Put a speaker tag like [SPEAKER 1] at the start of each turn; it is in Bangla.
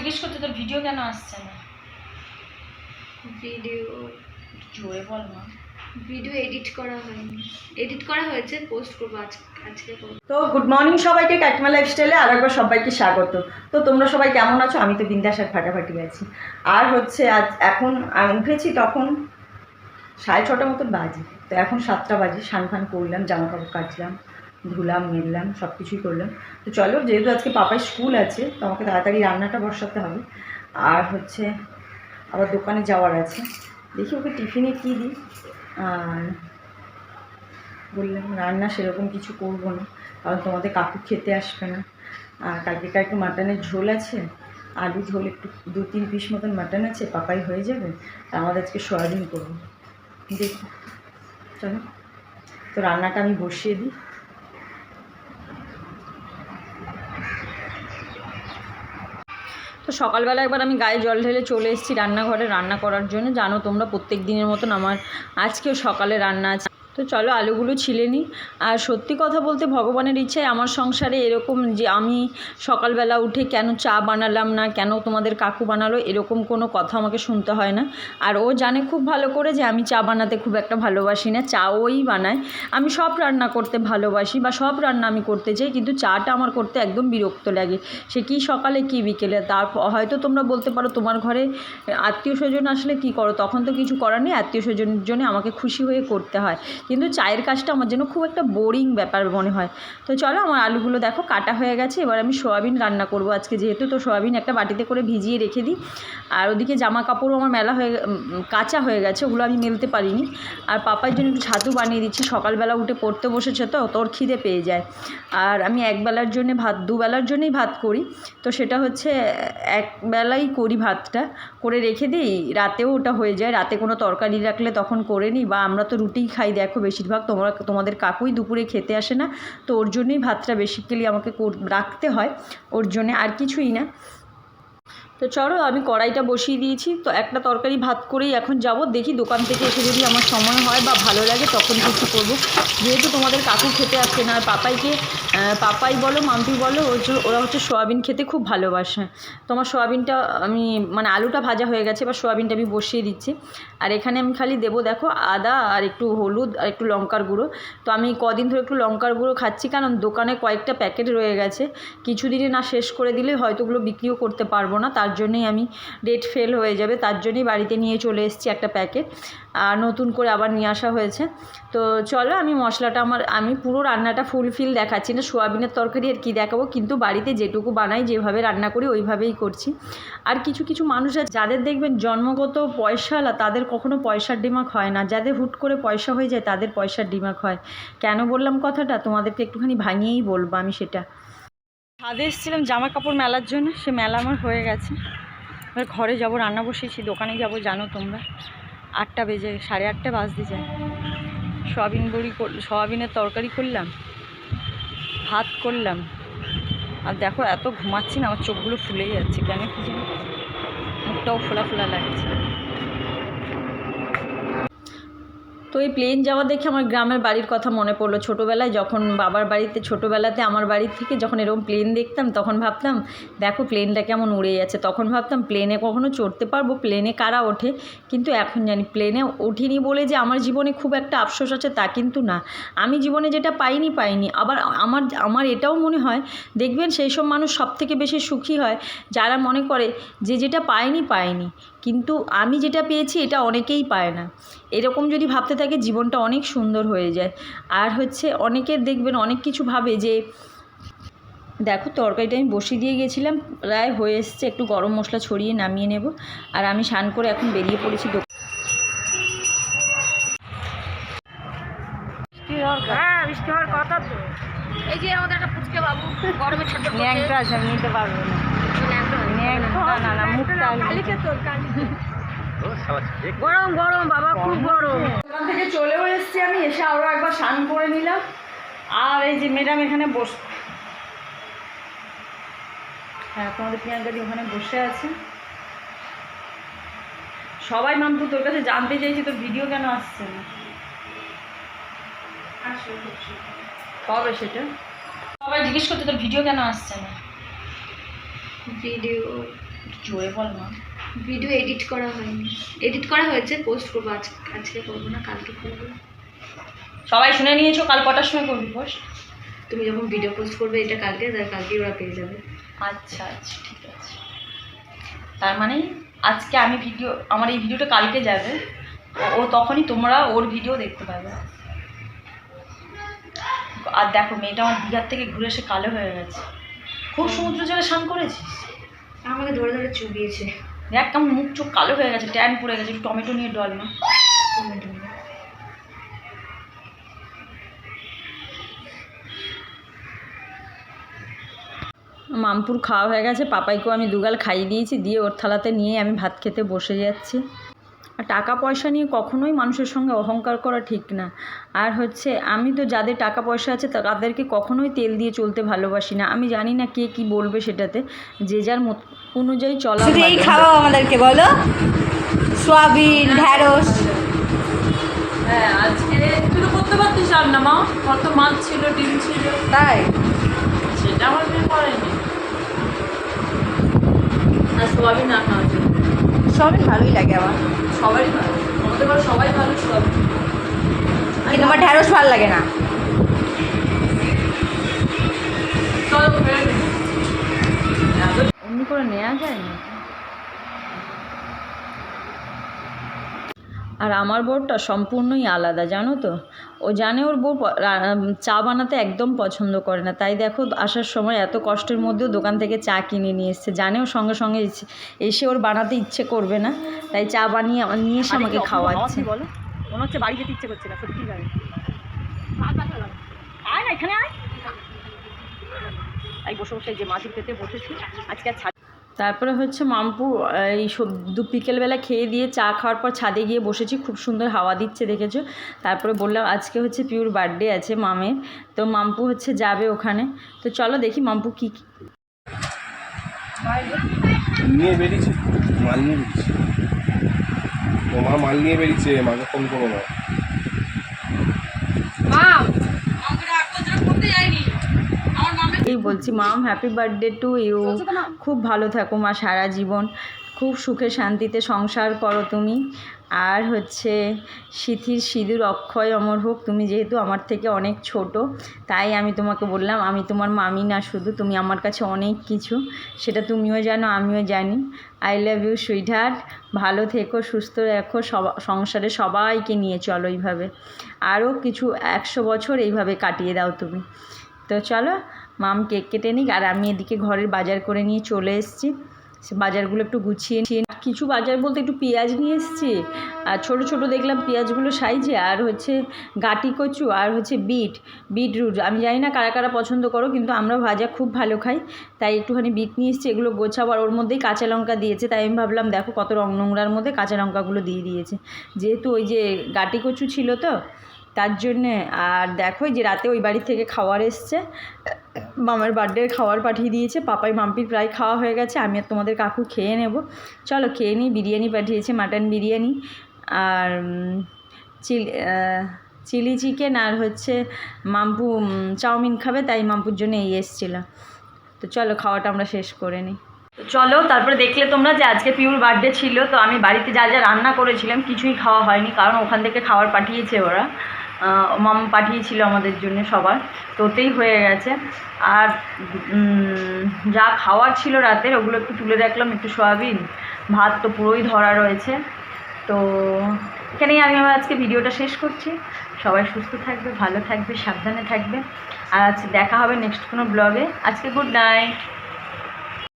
[SPEAKER 1] জিজ্ঞেস করতে তোর ভিডিও কেন আসছে না?
[SPEAKER 2] ভিডিও
[SPEAKER 1] জোরে বল না
[SPEAKER 2] ভিডিও এডিট করা হয়নি। এডিট করা হয়েছে পোস্ট করব আজকে
[SPEAKER 3] তো গুড মর্নিং সবাইকে কাকিমা লাইফস্টাইলে আর একবার সবাইকে স্বাগত। তো তোমরা সবাই কেমন আছো? আমি তো বিন্দাস আর ফাটাফাটি আছি। আর হচ্ছে আজ এখন আমি উঠেছি তখন সাড়ে ছটা মতন বাজে। তো এখন সাতটা বাজে স্নান ফান করলাম জামা কাপড় কাচলাম। ধুলাম, মেললাম সব কিছুই করলাম। তো চলো, যেহেতু আজকে পাপায় স্কুল আছে, তো আমাকে তাড়াতাড়ি রান্নাটা বসাতে হবে। আর হচ্ছে আবার দোকানে যাওয়ার আছে। দেখি ওকে টিফিনে কী দিই। আর বললাম, রান্না সেরকম কিছু করব না, কারণ তোমাদের কাকু খেতে আসবে না। আর কালকেকার একটু মাটনের ঝোল আছে, আলু ঝোল একটু, দু তিন পিস মতন মাটন আছে, পাপাই হয়ে যাবে আর আমাদের আজকে সয়াবিন করব। দেখি, চলো। তো রান্নাটা আমি বসিয়ে দিই। তো সকালবেলা একবার আমি গায়ে জল ঢেলে চলে এসেছি রান্নাঘরে রান্না করার জন্য। জানো তোমরা প্রত্যেক দিনের মতন আমার আজকেও সকালে রান্না আছে। তো চলো আলুগুলো ছিলে নিই। আর সত্যি কথা বলতে ভগবানের ইচ্ছায় আমার সংসারে এরকম যে আমি সকালবেলা উঠে কেন চা বানালাম না, কেন তোমাদের কাকু বানালো, এরকম কোনো কথা আমাকে শুনতে হয় না। আর ও জানে খুব ভালো করে যে আমি চা বানাতে খুব একটা ভালোবাসি না, চা ওই বানায়। আমি সব রান্না করতে ভালোবাসি বা সব রান্না আমি করতে চাই, কিন্তু চাটা আমার করতে একদম বিরক্ত লাগে। সে কি সকালে, কি বিকেলে? তারপর হয়তো তোমরা বলতে পারো তোমার ঘরে আত্মীয় স্বজন আসলে কি করো? তখন তো কিছু করার নেই আত্মীয় স্বজনের জন্য আমাকে খুশি হয়ে করতে হয়। কিন্তু চায়ের কাজটা আমার জন্য খুব একটা বোরিং ব্যাপার মনে হয়। তো চলো আমার আলুগুলো দেখো কাটা হয়ে গেছে, এবার আমি সোয়াবিন রান্না করব আজকে যেহেতু, তো সোয়াবিন একটা বাটিতে করে ভিজিয়ে রেখে দিই। আর ওদিকে জামা কাপড়ও আমার মেলা হয়ে কাঁচা হয়ে গেছে, ওগুলো আমি মেলতে পারিনি। আর পাপার জন্য একটু ছাতু বানিয়ে দিচ্ছি, সকালবেলা উঠে পড়তে বসেছে তো, তোর খিদে পেয়ে যায়। আর আমি একবেলার জন্যে ভাত, দুবেলার জন্যেই ভাত করি। তো সেটা হচ্ছে, একবেলাই করি ভাতটা, করে রেখে দিই, রাতেও ওটা হয়ে যায়, রাতে কোনো তরকারি রাখলে তখন করে নিই, বা আমরা তো রুটিই খাই, দেখো। বেশিরভাগ তোমরা, তোমাদের কাকুই দুপুরে খেতে আসে না, তো ওর জন্যই ভাতটা বেসিক্যালি আমাকে রাখতে হয়, ওর জন্যে আর কিছুই না। তো চলো, আমি কড়াইটা বসিয়ে দিয়েছি। তো একটা তরকারি ভাত করেই এখন যাব। দেখি দোকান থেকে এসে যদি আমার সময় হয় বা ভালো লাগে, তখন কিছু করব। যেহেতু তোমাদের কাকু খেতে আসছে না, আর পাপাইকে পাপাই বলো, মাম্পি বলো ওরা হচ্ছে সোয়াবিন খেতে খুব ভালোবাসে। তোমার সোয়াবিনটা, আমি মানে আলুটা ভাজা হয়ে গেছে বা সোয়াবিনটা আমি বসিয়ে দিচ্ছি। আর এখানে আমি খালি দেবো, দেখো, আদা আর একটু হলুদ আর একটু লঙ্কার গুঁড়ো। তো আমি কদিন ধরে একটু লঙ্কার গুঁড়ো খাচ্ছি, কারণ দোকানে কয়েকটা প্যাকেট রয়ে গেছে। কিছুদিনে না শেষ করে দিলে হয়তো ওগুলো বিক্রিও করতে পারব না, তার জন্যই আমি ডেট ফেল হয়ে যাবে, তার জন্যই বাড়িতে নিয়ে চলে এসেছি একটা প্যাকেট আর নতুন করে আবার নিয়ে আসা হয়েছে। তো চলো আমি মশলাটা আমার, আমি পুরো রান্নাটা ফুলফিল দেখাচ্ছি না, সোয়াবিনের তরকারি আর কি দেখাবো, কিন্তু বাড়িতে যেটুকু বানাই, যেভাবে রান্না করি, ওইভাবেই করছি। আর কিছু কিছু মানুষ আছে, যাদের দেখবেন জন্মগত পয়সাওয়ালা তাদের কখনো পয়সার ডিমাক হয় না, যাদের হুট করে পয়সা হয়ে যায়, তাদের পয়সার ডিমাক হয়। কেন বললাম কথাটা? তোমাদেরকে একটুখানি ভাঙিয়েই বলব আমি সেটা। ছাদে এসেছিলাম জামা কাপড় মেলার জন্য, সে মেলা আমার হয়ে গেছে। এবার ঘরে যাব, রান্না বসেছি দোকানে যাব, জানো তোমরা। আটটা বেজে, সাড়ে আটটা বাজতে যায়। সয়াবিন বড়ি সয়াবিনের তরকারি করলাম, ভাত করলাম। আর দেখো, এত ঘুমাচ্ছি না, আমার চোখগুলো ফুলে যাচ্ছে, কেন কি জানি। মুখটাও ফোলা ফোলা লাগছে। তো এই প্লেন যাওয়া দেখে আমার গ্রামের বাড়ির কথা মনে পড়ল। ছোটোবেলায় যখন বাবার বাড়িতে, ছোটোবেলাতে আমার বাড়ির থেকে যখন এরকম প্লেন দেখতাম, তখন ভাবতাম, দেখো প্লেনটা কেমন উড়ে যাচ্ছে। তখন ভাবতাম প্লেনে কখনো চড়তে পারব? প্লেনে কারা ওঠে? কিন্তু এখন জানি প্লেনে উঠিনি বলে যে আমার জীবনে খুব একটা আফসোস আছে তা কিন্তু না। আমি জীবনে যেটা পাইনি পাইনি। আবার আমার আমার এটাও মনে হয়, দেখবেন সেই সব মানুষ সব থেকে বেশি সুখী হয়, যারা মনে করে যে যেটা পায়নি পায়নি কিন্তু আমি যেটা পেয়েছি এটা অনেকেই পায় না। এরকম যদি ভাবতে থাকে জীবনটা অনেক সুন্দর হয়ে যায়। আর হচ্ছে অনেকের দেখবেন অনেক কিছু ভাবে যে দেখো তরকারিটা আমি বসিয়ে দিয়ে গেছিলাম প্রায় হয়ে এসছে একটু গরম মশলা ছড়িয়ে নামিয়ে নেব। আর আমি স্নান করে এখন বেরিয়ে পড়েছি দোকান
[SPEAKER 1] হ্যাঁ বৃষ্টি হওয়ার কথা তো।
[SPEAKER 2] এই যে আমাদের একটা ফুচকে বাবু গরমে
[SPEAKER 3] আমি নিতে পারব না।
[SPEAKER 1] গরম গরম বাবা খুব গরম।
[SPEAKER 3] থেকে চলেও এসেছি আমি এসে আরও একবার স্নান করে নিলাম। আর এই যে ম্যাডাম এখানে বস হ্যাঁ তোমাদের প্রিয়াঙ্কাদি ওখানে বসে আছে। সবাই মামপু তোর কাছে জানতে চাইছি তোর ভিডিও কেন আসছে না? কবে সেটা?
[SPEAKER 1] সবাই জিজ্ঞেস করতে তোর ভিডিও কেন আসছে না?
[SPEAKER 2] ভিডিও
[SPEAKER 1] জোরে বল না
[SPEAKER 2] ভিডিও এডিট করা হয়নি। এডিট করা হয়েছে পোস্ট করব আজ আজকে করব না কালকে করব।
[SPEAKER 3] সবাই শুনে নিয়েছো কাল কটার সময় করবি পোস্ট
[SPEAKER 2] তুমি যখন ভিডিও পোস্ট করবে এটা কালকে তার কালকেই ওরা পেয়ে যাবে।
[SPEAKER 3] আচ্ছা আচ্ছা ঠিক আছে। তার মানে আজকে আমি ভিডিও আমার এই ভিডিওটা কালকে যাবে। ও- ও তখনই তোমরা ওর ভিডিও দেখতে পাবে। আর দেখো মেয়েটা আমার দীঘার থেকে ঘুরে এসে কালো হয়ে গেছে। খুব সমুদ্র জলে স্নান করেছিস?
[SPEAKER 2] আমাকে ধরে ধরে চুবিয়েছে
[SPEAKER 3] দেখ কেমন মুখ চোখ কালো হয়ে গেছে ট্যান পড়ে গেছে একটু টমেটো নিয়ে ডল না। মামপুর খাওয়া হয়ে গেছে পাপাইকেও আমি দুগাল খাইয়ে দিয়েছি দিয়ে ওর থালাতে নিয়ে আমি ভাত খেতে বসে যাচ্ছি। টাকা পয়সা নিয়ে কখনোই মানুষের সঙ্গে অহংকার করা ঠিক না। আর হচ্ছে আমি তো যাদের টাকা পয়সা আছে তাদেরকে কখনোই তেল দিয়ে চলতে ভালোবাসি না। আমি জানি না কে কি বলবে সেটাতে। যে যার মত অনুযায়ী চলা
[SPEAKER 4] এই। খাওয়াও আমাদেরকে বলো। সোয়াবিন ঢ্যাঁড়স।
[SPEAKER 3] হ্যাঁ আজকে তুই করতে পারতিস রান্না মা। কত মাছ ছিল ডিম ছিল।
[SPEAKER 4] তাই?
[SPEAKER 3] সেটা আমার মেয়ে করেনি। আর সোয়াবিন রান্না হয়েছে
[SPEAKER 4] সোয়াবিন ভালোই লাগে আমার।
[SPEAKER 3] সবারই ভালো। আমাদের ঘরে সবাই ভালো, সব।
[SPEAKER 4] কিন্তু আমার ঢ্যাঁড়স ভালো লাগে না?
[SPEAKER 3] এমনি করে নেওয়া যায় না আর আমার বউটা সম্পূর্ণই আলাদা, জানো তো? ও জানে ওর বউ চা বানাতে একদম পছন্দ করে না। তাই দেখো, আসার সময় এত কষ্টের মধ্যেও দোকান থেকে চা কিনে নিয়ে এসছে। জানে ওর সঙ্গে সঙ্গে এসে- ওর বানাতে ইচ্ছে করবে না। তাই চা বানিয়ে, নিয়ে এসে আমাকে খাওয়াচ্ছে।
[SPEAKER 1] বলো? মনে হচ্ছে বাড়ি যেতে ইচ্ছে করছে না, সত্যি আয় না, এখানে আয়। এই বসে বসে যে মাটির বসেছি। আজকে আর
[SPEAKER 3] তারপরে হচ্ছে মামপু এই সব দু বিকেলবেলা খেয়ে দিয়ে চা খাওয়ার পর ছাদে গিয়ে বসেছি খুব সুন্দর হাওয়া দিচ্ছে দেখেছ। তারপরে বললাম আজকে হচ্ছে পিউর বার্থডে আছে মামের তো মাম্পু হচ্ছে যাবে ওখানে। তো চলো দেখি মাম্পু কী কী
[SPEAKER 5] নিয়ে বেরিয়েছে মাল নিয়ে বেরিয়েছে। মা মাল নিয়ে বেরিয়েছে মাকে ফোন করো না।
[SPEAKER 3] এই বলছি mum happy birthday to you খুব ভালো থাকো মা সারা জীবন। খুব সুখে শান্তিতে সংসার করো তুমি। আর হচ্ছে সিথির সিঁদুর অক্ষয় অমর হোক তুমি যেহেতু আমার থেকে অনেক ছোট তাই আমি তোমাকে বললাম আমি তোমার মামি না শুধু তুমি আমার কাছে অনেক কিছু। সেটা তুমিও জানো আমিও জানি। আই লাভ ইউ সুইটহার্ট ভালো থেকো সুস্থ রাখো সবা সংসারে সবাইকে নিয়ে চলো এইভাবে। আরও কিছু একশো বছর এইভাবে কাটিয়ে দাও তুমি। তো চলো মাম কেক কেটে নিক, আর আমি এদিকে ঘরের বাজার করে নিয়ে চলে এসেছি। সে বাজারগুলো একটু গুছিয়ে নিয়ে কিছু বাজার বলতে একটু পেঁয়াজ নিয়ে এসেছি। আর ছোটো ছোটো দেখলাম পেঁয়াজগুলো সাইজে, আর হচ্ছে গাটি কচু, আর হচ্ছে বিট, বিটরুট। আমি জানি না কারা কারা পছন্দ করো, কিন্তু আমরা ভাজা খুব ভালো খাই। তাই একটুখানি বিট নিয়ে এসেছি, এগুলো গোছাবো, আর ওর মধ্যেই কাঁচা লঙ্কা দিয়েছে। তাই আমি ভাবলাম, দেখো কত রং নোংরার মধ্যে কাঁচা লঙ্কাগুলো দিয়ে দিয়েছে। যেহেতু ওই যে গাটি কচু ছিল তো, তার জন্যে। আর দেখো যে রাতে ওই বাড়ি থেকে খাওয়ার এসছে। মামার বার্থডের খাবার পাঠিয়ে দিয়েছে, পাপাই মাম্পির প্রায় খাওয়া হয়ে গেছে, আমি আর তোমাদের কাকু খেয়ে নেব। চলো খেয়ে নিই, বিরিয়ানি পাঠিয়েছে মাটন বিরিয়ানি, আর চিলি চিলি চিকেন আর হচ্ছে মাম্পু চাউমিন খাবে, তাই মাম্পুর জন্য এই এসছিল। তো চলো খাওয়াটা আমরা শেষ করে নিই। চলো, তারপরে দেখলে তোমরা যে আজকে পিউর বার্থডে ছিল, তো আমি বাড়িতে যা যা রান্না করেছিলাম, কিছুই খাওয়া হয়নি, কারণ ওখান থেকে খাবার পাঠিয়েছে ওরা। মাম পাঠিয়েছিল আমাদের জন্য সবার তো ওতেই হয়ে গেছে। আর যা খাওয়ার ছিল রাতের, ওগুলো একটু তুলে রাখলাম একটু সয়াবিন। ভাত তো পুরোই ধরা রয়েছে। তো, এখানেই আমি আমার আজকে ভিডিওটা শেষ করছি। সবাই সুস্থ থাকবে, ভালো থাকবে, সাবধানে থাকবে। আর আজকে দেখা হবে নেক্সট কোনো ব্লগে আজকে গুড নাইট